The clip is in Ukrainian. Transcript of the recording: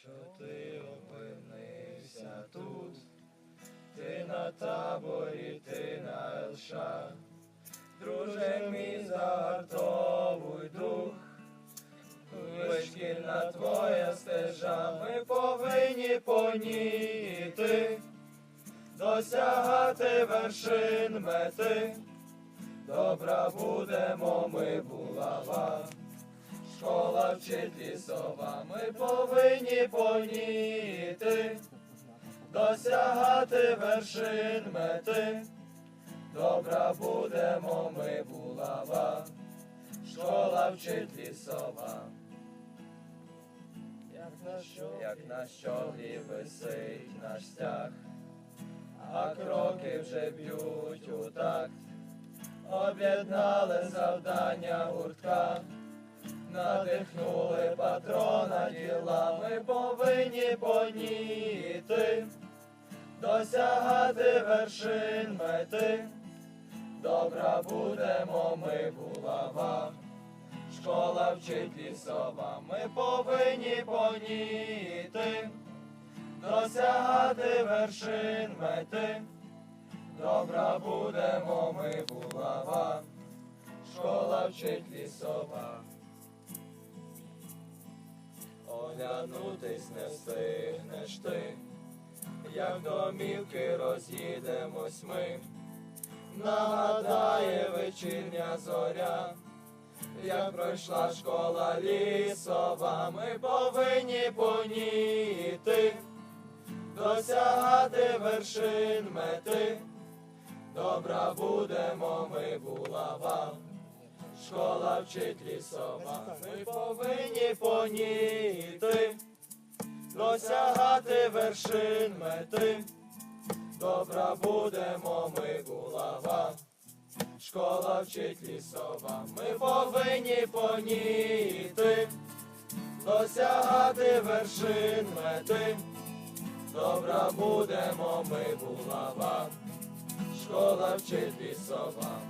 що ти опинився тут, ти на таборі, ти на Елша, друже мій загартовуй дух, вишкільна твоя стежа, ми повинні по ній йти, досягати вершин мети, добра будемо ми булава. Школа вчить лісова, ми повинні по ній йти, досягати вершин мети, добра будемо ми булава, школа вчить лісова. Як на щолі висить наш стяг, а кроки вже б'ють у такт, об'єднали завдання гуртка. Надихнули патрона діла, ми повинні по ній йти, досягати вершин мети, добра будемо ми булава, школа вчить лісова, ми повинні по ній йти, досягати вершин мети, добра будемо ми булава, школа вчить лісова. Оглянутись не встигнеш ти, як домівки роз'їдемось ми, нагадає вечірня зоря, як пройшла школа лісова, ми повинні по ній йти, досягати вершин мети, добра будемо ми булава. Школа вчить лісова, ми повинні по ній йти, досягати вершин мети, добра будемо ми булава. Школа вчить лісова, ми повинні по ній йти, досягати вершин мети, добра будемо ми булава. Школа вчить лісова.